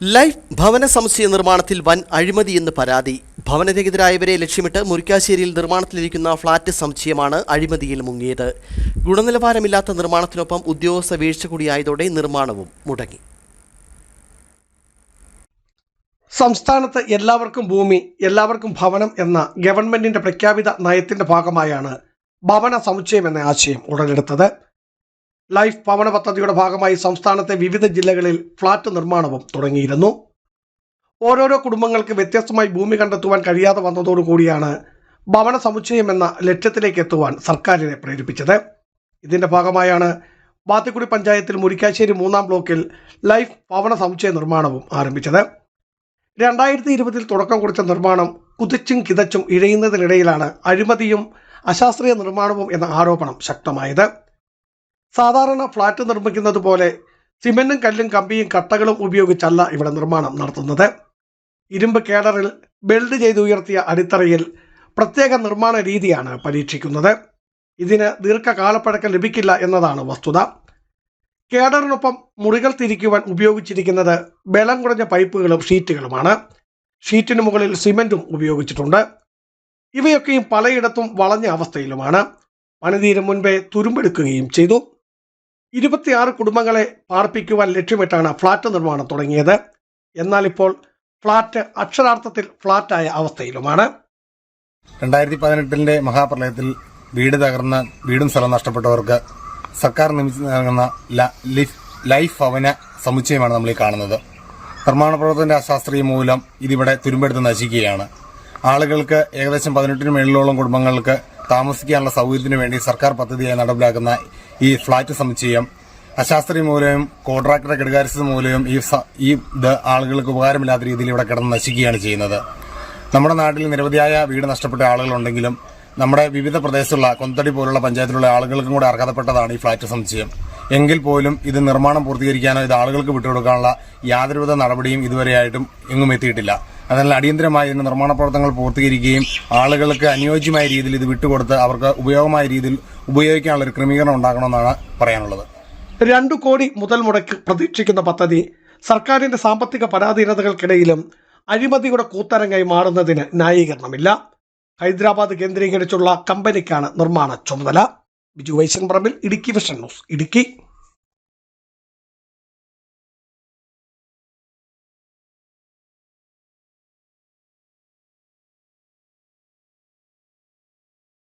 Life ഭവന സമുച്ചയ നിർമ്മാണത്തിൽ വൻ അഴിമതി എന്ന് പരാതി. ഭവനരഹിതരായവരെ ലക്ഷ്യമിട്ട് മുരിക്കാശ്ശേരിയിൽ നിർമ്മാണത്തിലിരിക്കുന്ന ഫ്ളാറ്റ് സമുച്ചയമാണ് അഴിമതിയിൽ മുങ്ങിയത്. ഗുണനിലവാരമില്ലാത്ത നിർമ്മാണത്തിനൊപ്പം ഉദ്യോഗസ്ഥ വീഴ്ച കൂടിയായതോടെ നിർമ്മാണവും മുടങ്ങി. സംസ്ഥാനത്ത് എല്ലാവർക്കും ഭൂമി എല്ലാവർക്കും ഭവനം എന്ന ഗവൺമെന്റിന്റെ പ്രഖ്യാപിത നയത്തിന്റെ ഭാഗമായാണ് ഭവന സമുച്ചയം എന്ന ആശയം ഉടലെടുത്തത്. ലൈഫ് ഭവന പദ്ധതിയുടെ ഭാഗമായി സംസ്ഥാനത്തെ വിവിധ ജില്ലകളിൽ ഫ്ളാറ്റ് നിർമ്മാണവും തുടങ്ങിയിരുന്നു. ഓരോരോ കുടുംബങ്ങൾക്ക് വ്യത്യസ്തമായി ഭൂമി കണ്ടെത്തുവാൻ കഴിയാതെ വന്നതോടുകൂടിയാണ് ഭവന സമുച്ചയം എന്ന ലക്ഷ്യത്തിലേക്ക് എത്തുവാൻ സർക്കാരിനെ പ്രേരിപ്പിച്ചത്. ഇതിന്റെ ഭാഗമായാണ് ബാത്തിക്കുടി പഞ്ചായത്തിൽ മുരിക്കാശ്ശേരി മൂന്നാം ബ്ലോക്കിൽ ലൈഫ് ഭവന സമുച്ചയ നിർമ്മാണവും ആരംഭിച്ചത്. രണ്ടായിരത്തി ഇരുപതിൽ തുടക്കം കുറിച്ച നിർമ്മാണം കുതിച്ചും കിതച്ചും ഇഴയുന്നതിനിടയിലാണ് അഴിമതിയും അശാസ്ത്രീയ നിർമ്മാണവും എന്ന ആരോപണം ശക്തമായത്. സാധാരണ ഫ്ളാറ്റ് നിർമ്മിക്കുന്നത് പോലെ സിമെന്റും കല്ലും കമ്പിയും കട്ടകളും ഉപയോഗിച്ചല്ല ഇവിടെ നിർമ്മാണം നടത്തുന്നത്. ഇരുമ്പ് കേഡറിൽ ബെൽഡ് ചെയ്ത് ഉയർത്തിയ അടിത്തറയിൽ പ്രത്യേക നിർമ്മാണ രീതിയാണ് പരീക്ഷിക്കുന്നത്. ഇതിന് ദീർഘകാലപ്പഴക്കം ലഭിക്കില്ല എന്നതാണ് വസ്തുത. കേഡറിനൊപ്പം മുറികൾ തിരിക്കുവാൻ ഉപയോഗിച്ചിരിക്കുന്നത് ബലം കുറഞ്ഞ പൈപ്പുകളും ഷീറ്റുകളുമാണ്. ഷീറ്റിന് മുകളിൽ സിമെന്റും ഉപയോഗിച്ചിട്ടുണ്ട്. ഇവയൊക്കെയും പലയിടത്തും വളഞ്ഞ അവസ്ഥയിലുമാണ്. പണിതീരും മുൻപേ തുരുമ്പെടുക്കുകയും ചെയ്തു. ഇരുപത്തിയാറ് കുടുംബങ്ങളെ പാർപ്പിക്കുവാൻ ലക്ഷ്യമിട്ടാണ് ഫ്ളാറ്റ് നിർമ്മാണം തുടങ്ങിയത്. എന്നാൽ ഇപ്പോൾ ഫ്ളാറ്റ് അക്ഷരാർത്ഥത്തിൽ ഫ്ളാറ്റായ അവസ്ഥയിലുമാണ്. രണ്ടായിരത്തി പതിനെട്ടിന്റെ മഹാപ്രളയത്തിൽ വീട് തകർന്ന വീടും സ്ഥലം നഷ്ടപ്പെട്ടവർക്ക് സർക്കാർ നിയമിച്ച് നൽകുന്ന ലൈഫ് ഭവന സമുച്ചയമാണ് നമ്മൾ ഈ കാണുന്നത്. നിർമ്മാണ പ്രവർത്തനത്തിന്റെ അശാസ്ത്രീയ മൂലം ഇതിവിടെ തുരുമ്പെടുത്ത് നശിക്കുകയാണ്. ആളുകൾക്ക് ഏകദേശം പതിനെട്ടിന് മേളിലോളം കുടുംബങ്ങൾക്ക് താമസിക്കാനുള്ള സൗകര്യത്തിന് വേണ്ടി സർക്കാർ പദ്ധതിയായി നടപ്പിലാക്കുന്ന ഈ ഫ്ളാറ്റ് സമുച്ചയം അശാസ്ത്രീയ മൂലവും കോൺട്രാക്ടറെ കെടുകാരിച്ചത് മൂലവും ഈ ഈ ഇത് ആളുകൾക്ക് ഉപകാരമില്ലാത്ത രീതിയിൽ ഇവിടെ കിടന്ന് നശിക്കുകയാണ് ചെയ്യുന്നത്. നമ്മുടെ നാട്ടിൽ നിരവധിയായ വീട് നഷ്ടപ്പെട്ട ആളുകളുണ്ടെങ്കിലും നമ്മുടെ വിവിധ പ്രദേശത്തുള്ള കൊന്തടി പോലുള്ള പഞ്ചായത്തിലുള്ള ആളുകൾക്കും കൂടെ അർഹതപ്പെട്ടതാണ് ഈ ഫ്ളാറ്റ് സമുച്ചയം. എങ്കിൽ പോലും ഇത് നിർമ്മാണം പൂർത്തീകരിക്കാനോ ഇത് ആളുകൾക്ക് വിട്ടുകൊടുക്കാനുള്ള യാതൊരുവിധ നടപടിയും ഇതുവരെയായിട്ടും എങ്ങും എത്തിയിട്ടില്ല. അതിനാൽ അടിയന്തരമായി ഇതിന്റെ നിർമ്മാണ പ്രവർത്തനങ്ങൾ പൂർത്തീകരിക്കുകയും ആളുകൾക്ക് അനുയോജ്യമായ രീതിയിൽ ഇത് വിട്ടുകൊടുത്ത് അവർക്ക് ഉപയോഗമായ രീതിയിൽ ഉപയോഗിക്കാനുള്ള ഒരു ക്രമീകരണം ഉണ്ടാകണമെന്നാണ് പറയാനുള്ളത്. രണ്ടു കോടി മുതൽ മുടക്കി പ്രതീക്ഷിക്കുന്ന പദ്ധതി സർക്കാരിന്റെ സാമ്പത്തിക പരാധീനതകൾക്കിടയിലും അഴിമതിയുടെ കൂത്തരങ്ങായി മാറുന്നതിന് ന്യായീകരണമില്ല. ഹൈദരാബാദ് കേന്ദ്രീകരിച്ചുള്ള കമ്പനിക്കാണ് നിർമ്മാണ ചുമതല. ബിജു വൈശൻ പറമ്പിൽ ഇടുക്കി വിഷൻ ന്യൂസ് ഇടുക്കി.